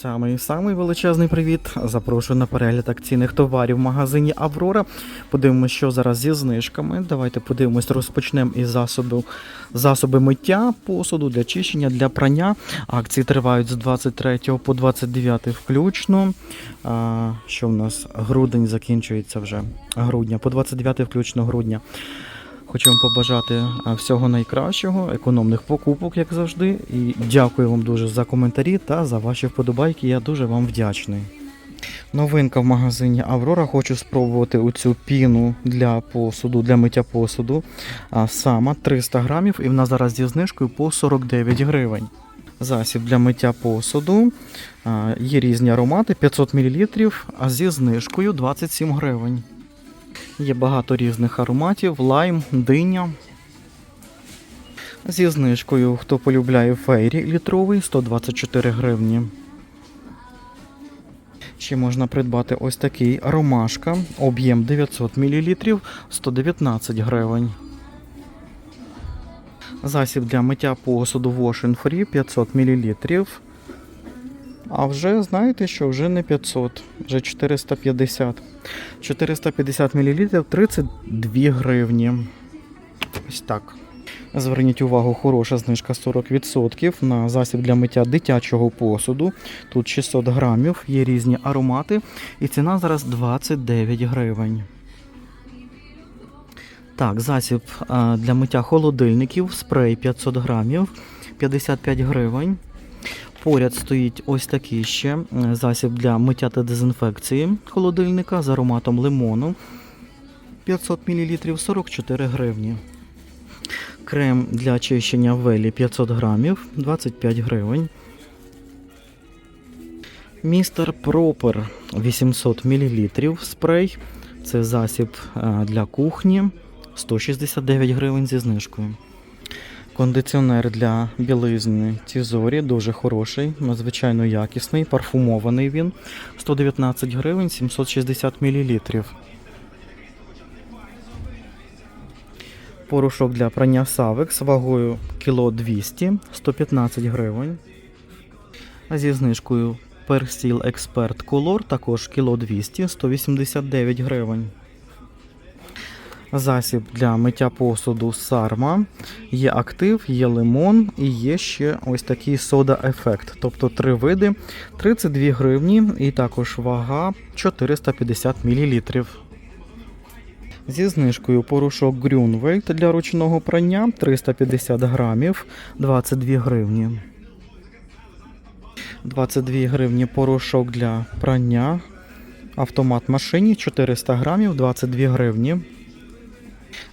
Самий самий величезний привіт. Запрошую на перегляд акційних товарів в магазині Аврора. Подивимося, що зараз зі знижками. Давайте подивимось, розпочнемо із засобів засоби миття посуду для чищення, для прання. Акції тривають з 23 по 29 включно. А, що в нас? Грудень закінчується вже грудня, по 29 включно грудня. Хочу вам побажати всього найкращого, економних покупок, як завжди. І дякую вам дуже за коментарі та за ваші вподобайки. Я дуже вам вдячний. Новинка в магазині Аврора. Хочу спробувати оцю піну для посуду, для миття посуду. Сама 300 грамів, і вона зараз зі знижкою по 49 гривень. Засіб для миття посуду. Є різні аромати 500 мл, а зі знижкою 27 гривень. Є багато різних ароматів, лайм, диня. Зі знижкою, хто полюбляє фейрі літровий, 124 гривні. Ще можна придбати ось такий ромашка, об'єм 900 мл, 119 гривень. Засіб для миття посуду Wash Free 500 мл. А вже знаєте, що вже не 500, вже 450. 450 мл 32 гривні. Ось так. Зверніть увагу, хороша знижка 40% на засіб для миття дитячого посуду. Тут 600 грамів, є різні аромати, і ціна зараз 29 гривень. Так, засіб для миття холодильників, спрей 500 грамів, 55 гривень. Поряд стоїть ось такий ще засіб для миття та дезінфекції холодильника з ароматом лимону 500 мл 44 гривні. Крем для очищення велі 500 грамів 25 гривень. Містер Пропер 800 мл спрей. Це засіб е, для кухні 169 гривень зі знижкою. Кондиціонер для білизни Тізорі дуже хороший, надзвичайно якісний, парфумований він. 119 гривень 760 мл. Порошок для прання Савекс вагою кіло 200 115 гривень. Зі знижкою Persil Expert Color також кіло 200 189 гривень. Засіб для миття посуду Сарма. Є актив, є лимон і є ще ось такий сода ефект. Тобто три види 32 гривні і також вага 450 мл. Зі знижкою порошок Grünwald для ручного прання 350 грамів 22 гривні. 22 гривні порошок для прання. Автомат машині 400 грамів 22 гривні.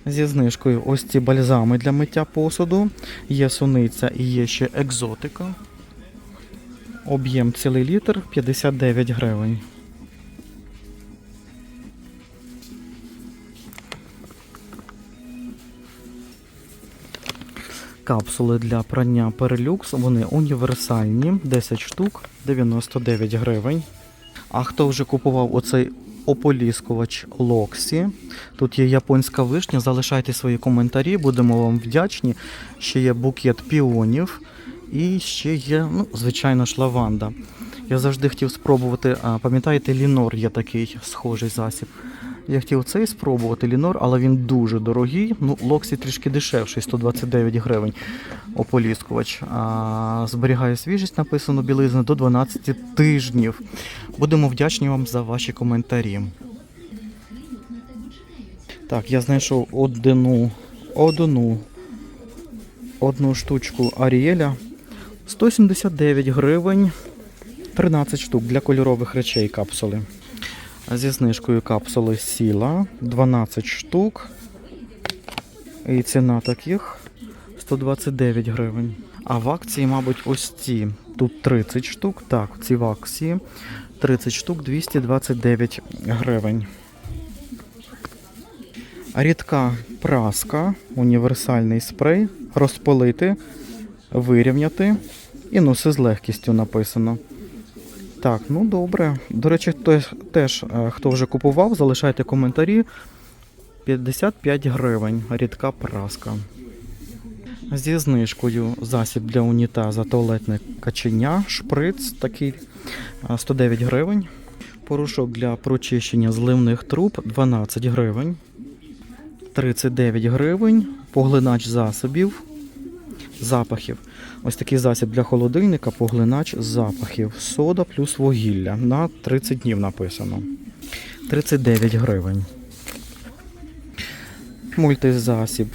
Зі знижкою ось ці бальзами для миття посуду. Є суниця і є ще екзотика. Об'єм цілий літр 59 гривень. Капсули для прання Perlux, вони універсальні, 10 штук, 99 гривень. А хто вже купував оцей ополіскувач Локсі? Тут є японська вишня, залишайте свої коментарі, будемо вам вдячні. Ще є букет піонів і ще є, ну, звичайно ж, лаванда. Я завжди хотів спробувати, пам'ятаєте, Лінор є такий схожий засіб. Я хотів цей спробувати Лінор, але він дуже дорогий. Ну, Локсі трішки дешевший, 129 гривень ополіскувач. А, зберігає свіжість, написано білизни до 12 тижнів. Будемо вдячні вам за ваші коментарі. Так, я знайшов одну, одну, одну штучку Аріеля. 179 гривень, 13 штук для кольорових речей капсули. Зі знижкою капсули сіла 12 штук. І ціна таких 129 гривень. А в акції, мабуть, ось ці. Тут 30 штук. Так, ці в акції 30 штук 229 гривень. Рідка праска, універсальний спрей, розпилити, вирівняти і носи з легкістю написано. Так, ну добре. До речі, теж, е, хто вже купував, залишайте коментарі. 55 гривень. Рідка праска. Зі знижкою засіб для унітаза туалетне каченя, шприц такий а, 109 гривень. Порошок для прочищення зливних труб 12 гривень. 39 гривень. Поглинач засобів, запахів. Ось такий засіб для холодильника, поглинач запахів. Сода плюс вугілля. На 30 днів написано. 39 гривень. Мультизасіб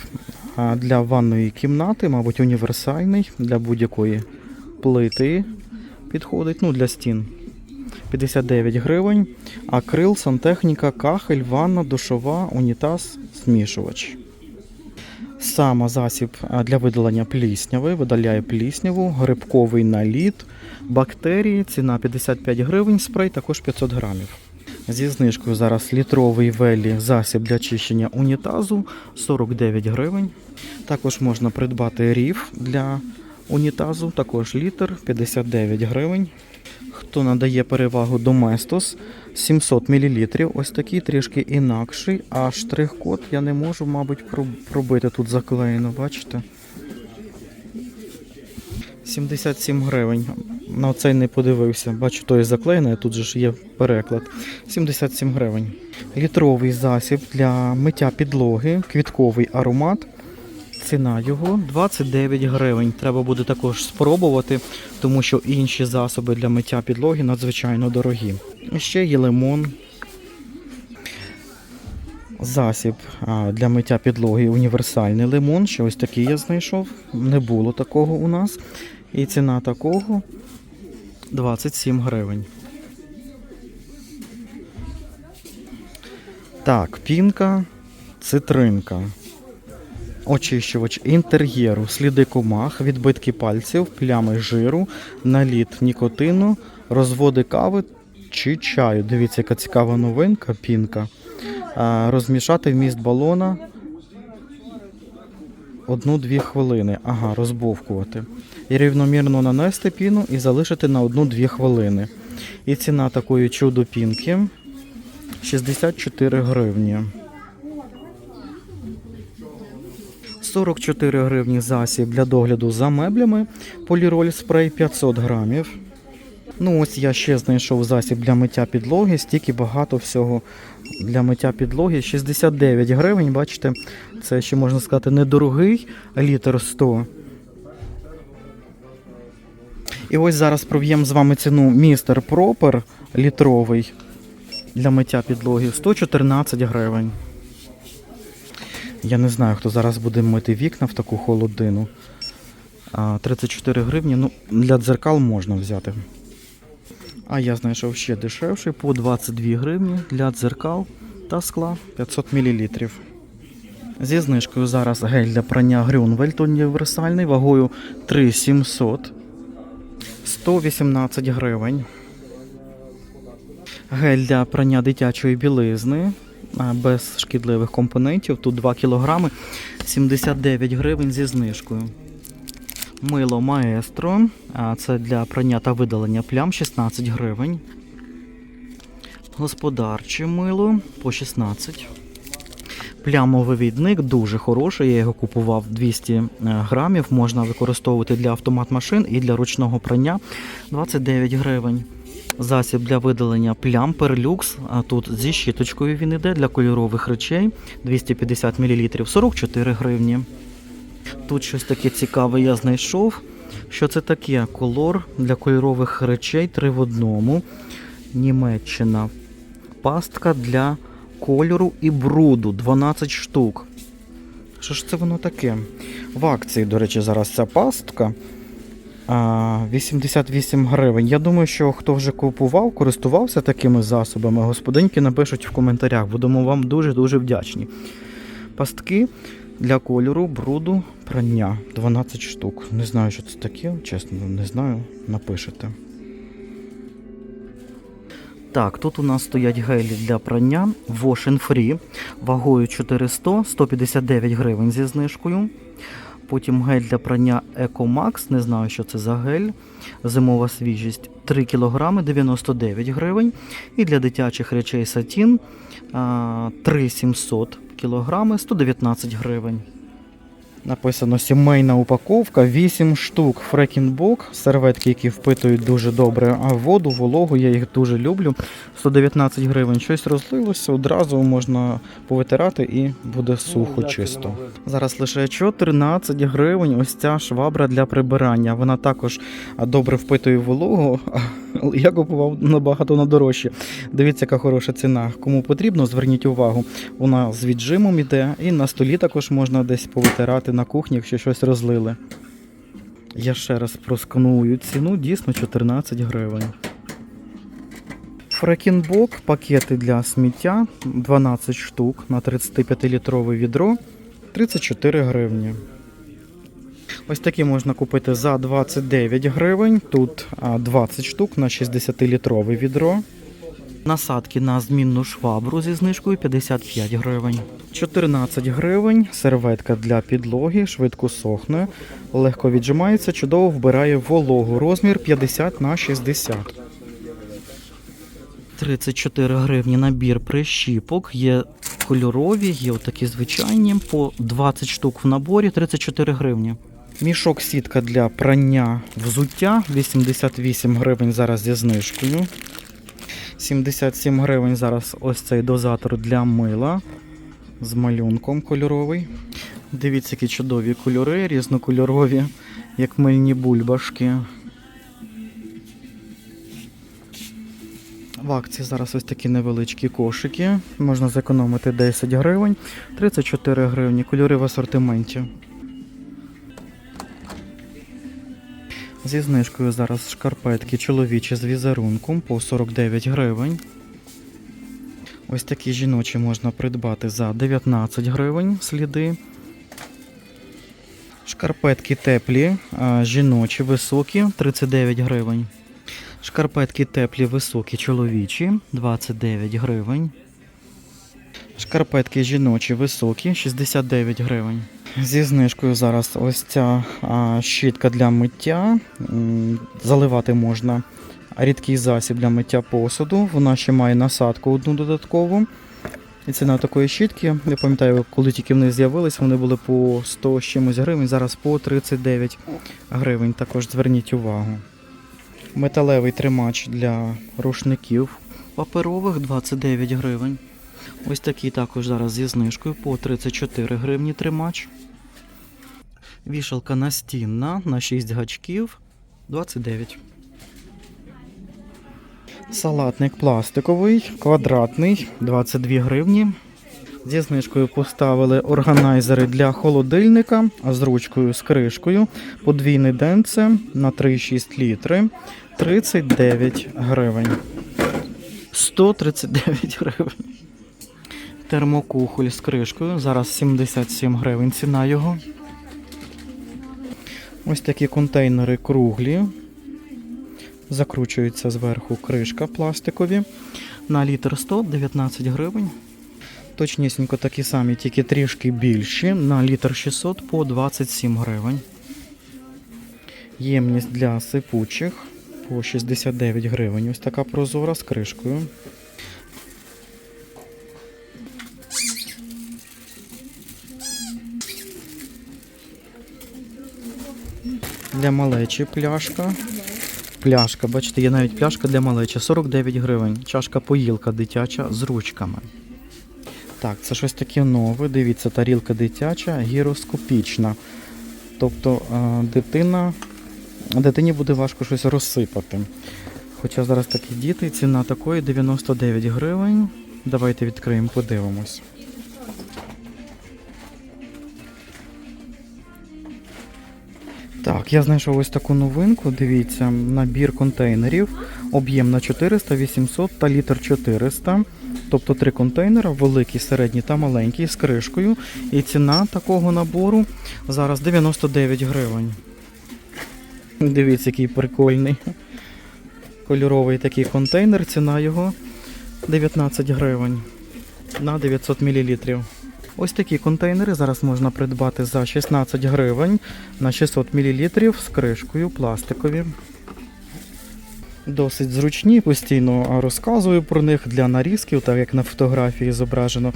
для ванної кімнати, мабуть, універсальний для будь-якої плити підходить, ну для стін. 59 гривень. Акрил, сантехніка, кахель, ванна, душова, унітаз, змішувач. Сама засіб для видалення плісняви, видаляє плісняву, грибковий наліт, бактерії, ціна 55 гривень, спрей також 500 грамів. Зі знижкою зараз літровий велі засіб для чищення унітазу 49 гривень. Також можна придбати рів для унітазу, також літр 59 гривень. Хто надає перевагу Доместос 700 мл, ось такий трішки інакший, а штрих-код я не можу, мабуть, пробити тут заклеєно, бачите? 77 гривень. На цей не подивився. Бачу, той заклеєний, тут же ж є переклад. 77 гривень. Літровий засіб для миття підлоги, квітковий аромат. Ціна його 29 гривень. Треба буде також спробувати, тому що інші засоби для миття підлоги надзвичайно дорогі. Ще є лимон. Засіб для миття підлоги універсальний лимон. Ще ось такий я знайшов. Не було такого у нас. І ціна такого 27 гривень. Так, пінка, цитринка. Очищувач інтер'єру, сліди комах, відбитки пальців, плями жиру, наліт нікотину, розводи кави чи чаю. Дивіться, яка цікава новинка, пінка. Розмішати вміст балона одну-дві хвилини. Ага, розбовкувати. І рівномірно нанести піну і залишити на 1-2 хвилини. І ціна такої чудо пінки 64 гривні. 44 гривні засіб для догляду за меблями. Поліроль спрей 500 грамів. Ну ось я ще знайшов засіб для миття підлоги, стільки багато всього для миття підлоги. 69 гривень, бачите, це ще можна сказати недорогий літр 100. І ось зараз пров'ємо з вами ціну містер Пропер літровий для миття підлоги 114 гривень. Я не знаю, хто зараз буде мити вікна в таку холодину. 34 гривні, ну, для дзеркал можна взяти. А я знайшов ще дешевший по 22 гривні для дзеркал та скла 500 мл. Зі знижкою зараз гель для прання Грюнвельт універсальний вагою 3700 118 гривень. Гель для прання дитячої білизни без шкідливих компонентів. Тут 2 кг 79 гривень зі знижкою. Мило маестро. Це для прання та видалення плям 16 гривень. Господарче мило по 16. Плямовий дуже хороший. Я його купував 200 е, грамів. Можна використовувати для автомат машин і для ручного прання 29 гривень. Засіб для видалення плям перлюкс. А тут зі щіточкою він іде для кольорових речей 250 мл 44 гривні. Тут щось таке цікаве я знайшов. Що це таке? Колор для кольорових речей 3 в одному. Німеччина. Пастка для кольору і бруду 12 штук. Що ж це воно таке? В акції, до речі, зараз ця пастка. А, 88 гривень. Я думаю, що хто вже купував, користувався такими засобами, господинки напишуть в коментарях. Будемо вам дуже-дуже вдячні. Пастки для кольору, бруду, прання 12 штук. Не знаю, що це таке, чесно, не знаю. Напишете. Так, тут у нас стоять гелі для прання Wash Free вагою 400, 159 гривень зі знижкою. Потім гель для прання EcoMax, не знаю, що це за гель. Зимова свіжість 3 кг 99 гривень. І для дитячих речей сатін 3700 кг 119 гривень. Написано сімейна упаковка, 8 штук фрекінбок, серветки, які впитують дуже добре, воду, вологу, я їх дуже люблю. 119 гривень. Щось розлилося, одразу можна повитирати і буде сухо чисто. Зараз лише 14 гривень. Ось ця швабра для прибирання. Вона також добре впитує вологу. Я купував набагато на дорожче. Дивіться, яка хороша ціна. Кому потрібно, зверніть увагу. Вона з віджимом іде, і на столі також можна десь повитирати на кухні, якщо щось розлили. Я ще раз просканую ціну, дійсно 14 гривень. Фрекінбок, пакети для сміття 12 штук на 35-літрове відро 34 гривні. Ось такі можна купити за 29 гривень. Тут 20 штук на 60-літрове відро. Насадки на змінну швабру зі знижкою 55 гривень. 14 гривень. Серветка для підлоги, швидко сохне, легко віджимається, чудово вбирає вологу. Розмір 50 на 60. 34 гривні набір прищіпок. Є кольорові, є отакі звичайні. По 20 штук в наборі 34 гривні. Мішок сітка для прання взуття 88 гривень зараз зі знижкою. 77 гривень зараз ось цей дозатор для мила з малюнком кольоровий. Дивіться, які чудові кольори, різнокольорові, як мильні бульбашки. В акції зараз ось такі невеличкі кошики. Можна зекономити 10 гривень, 34 гривні. Кольори в асортименті. Зі знижкою зараз шкарпетки чоловічі з візерунком по 49 гривень. Ось такі жіночі можна придбати за 19 гривень сліди. Шкарпетки теплі, жіночі, високі 39 гривень. Шкарпетки теплі, високі, чоловічі 29 гривень. Шкарпетки жіночі, високі 69 гривень. Зі знижкою зараз ось ця щітка для миття. Заливати можна рідкий засіб для миття посуду. Вона ще має насадку одну додаткову. І ціна такої щітки, я пам'ятаю, коли тільки вони з'явились, вони були по 100 з чимось гривень, зараз по 39 гривень. Також зверніть увагу. Металевий тримач для рушників паперових 29 гривень. Ось такий також зараз зі знижкою по 34 гривні тримач. Вішалка настінна на 6 гачків 29. Салатник пластиковий, квадратний 22 гривні. Зі знижкою поставили органайзери для холодильника з ручкою з кришкою. Подвійне денце на 3,6 літри 39 гривень. 139 гривень. Термокухоль з кришкою. Зараз 77 гривень ціна його. Ось такі контейнери круглі. Закручується зверху кришка пластикові. На літр 100 19 гривень. Точнісінько такі самі, тільки трішки більші. На літр 600 по 27 гривень. Ємність для сипучих по 69 гривень. Ось така прозора з кришкою. Для малечі пляшка. Пляшка, бачите, є навіть пляшка для малечі 49 гривень. Чашка поїлка дитяча з ручками. Так, це щось таке нове. Дивіться, тарілка дитяча, гіроскопічна. Тобто е, дитина, дитині буде важко щось розсипати. Хоча зараз такі діти, ціна такої 99 гривень. Давайте відкриємо, подивимось. Так, я знайшов ось таку новинку. Дивіться, набір контейнерів, об'єм на 400, 800 та літр 400. Тобто три контейнера, великий, середній та маленький, з кришкою. І ціна такого набору зараз 99 гривень. Дивіться, який прикольний. Кольоровий такий контейнер, ціна його 19 гривень на 900 мл. Ось такі контейнери зараз можна придбати за 16 гривень на 600 мл з кришкою пластикові. Досить зручні, постійно розказую про них для нарізків, так як на фотографії зображено.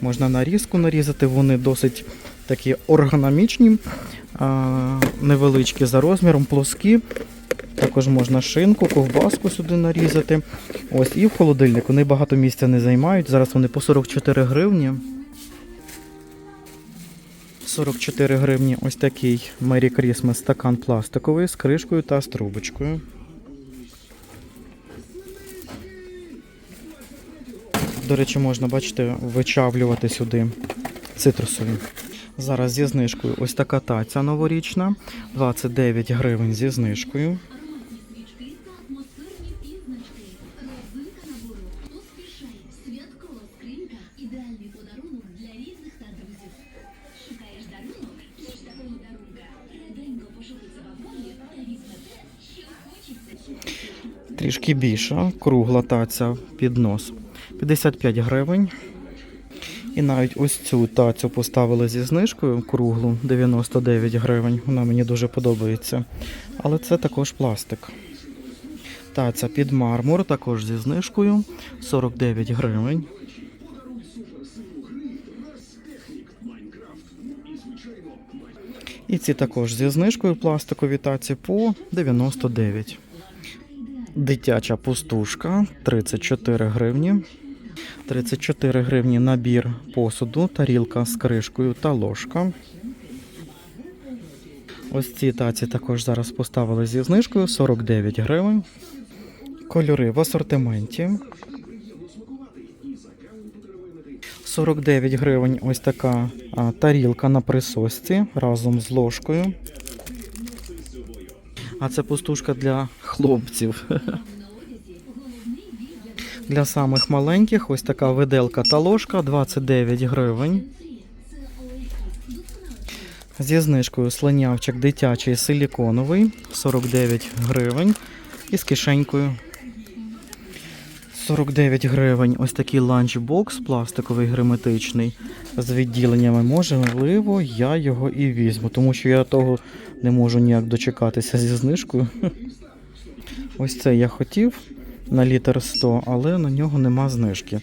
Можна нарізку нарізати, вони досить такі органомічні, невеличкі за розміром, плоскі. Також можна шинку, ковбаску сюди нарізати. Ось і в холодильник. Вони багато місця не займають. Зараз вони по 44 гривні. 44 гривні ось такий Merry Christmas стакан пластиковий з кришкою та з трубочкою. До речі, можна, бачите, вичавлювати сюди цитрусові. Зараз зі знижкою ось така таця новорічна, 29 гривень зі знижкою. Трішки більша, кругла таця під нос. 55 гривень. І навіть ось цю тацю поставили зі знижкою круглу 99 гривень. Вона мені дуже подобається. Але це також пластик. Таця під мармур, також зі знижкою 49 гривень. І ці також зі знижкою пластикові таці по 99. Дитяча пустушка 34 гривні. 34 гривні набір посуду, тарілка з кришкою та ложка. Ось ці таці також зараз поставили зі знижкою 49 гривень. Кольори в асортименті. 49 гривень ось така тарілка на присосці разом з ложкою. А це пустушка для хлопців. Для самих маленьких ось така виделка та ложка 29 гривень. Зі знижкою слонявчик дитячий силіконовий 49 гривень. І з кишенькою 49 гривень. Ось такий ланчбокс пластиковий герметичний з відділеннями. Можливо, я його і візьму, тому що я того не можу ніяк дочекатися зі знижкою. Ось це я хотів на літр 100, але на нього нема знижки.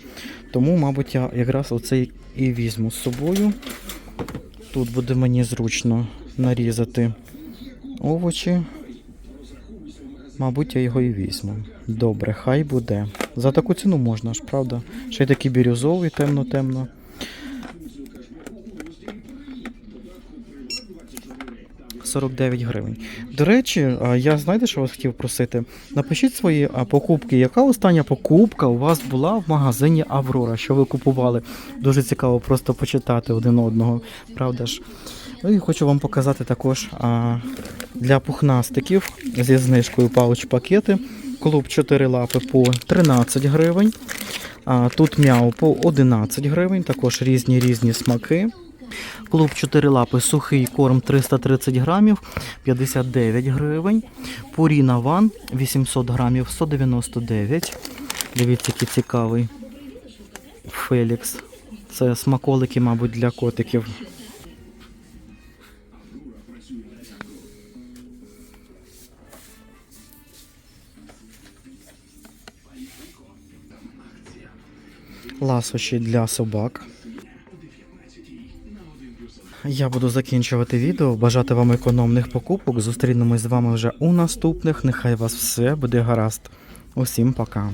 Тому, мабуть, я якраз оцей і візьму з собою. Тут буде мені зручно нарізати овочі. Мабуть, я його і візьму. Добре, хай буде. За таку ціну можна ж, правда? Ще й такий бірюзовий, темно-темно. «49 гривень. До речі, я знаєте, що вас хотів просити? Напишіть свої покупки. Яка остання покупка у вас була в магазині Аврора? Що ви купували? Дуже цікаво просто почитати один одного, правда ж? Ну і хочу вам показати також а, для пухнастиків зі знижкою пауч-пакети. Клуб 4 лапи по 13 гривень. А, тут м'яу по 11 гривень, також різні різні смаки. Клуб 4 лапи сухий корм 330 грамів 59 гривень. Пуріна ван 800 грамів 199. Дивіться, який цікавий. Фелікс. Це смаколики, мабуть, для котиків. Ласощі для собак. Я буду закінчувати відео. Бажати вам економних покупок. Зустрінемось з вами вже у наступних. Нехай вас все буде гаразд. Усім пока.